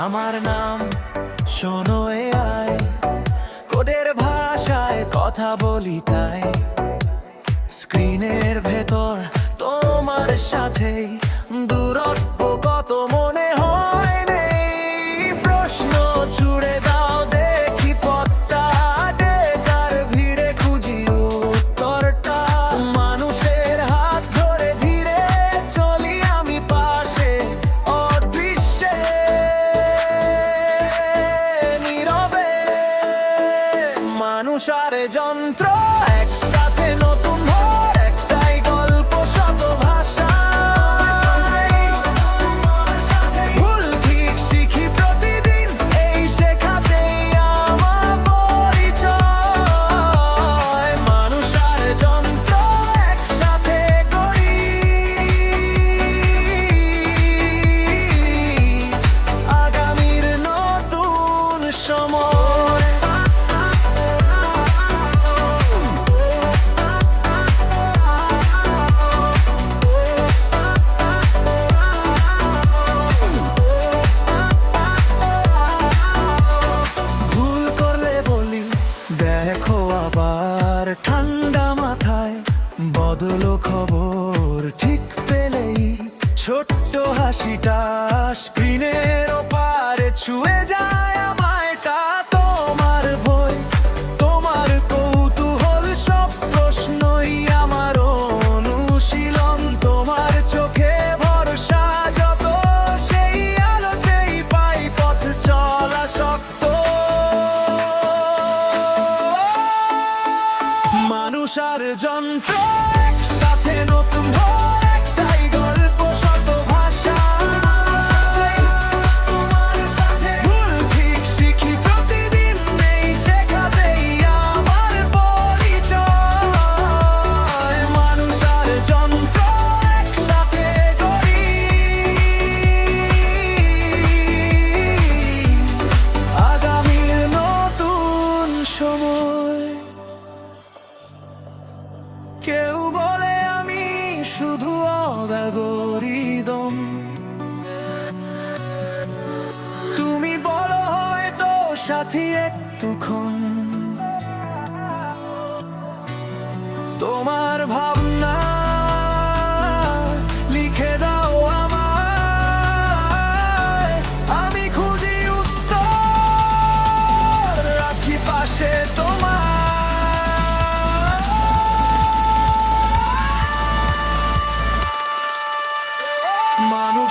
আমার নাম শোনো এ আয় কোডের ভাষায় কথা বলি তাই। স্ক্রিনের ভেতর তোমার সাথেই দূরত্ব আর যন্ত্র একসাথে দেখো আবার ঠান্ডা মাথায় বদলো খবর। ঠিক পেলেই ছোট্ট হাসিটা স্ক্রিনের ওপারে ছুঁয়ে যায়। যন্ত্র শুধু অদাগরিদম তুমি বলো হয়তো সাথী একটুক্ষণ। তোমার ভাবনা লিখে দাও আমি রাখি পাশে তোমার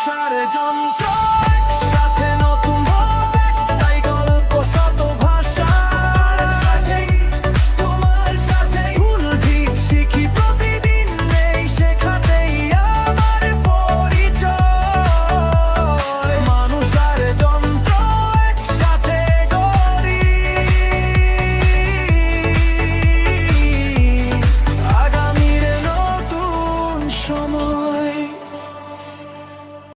আর যন্ত্র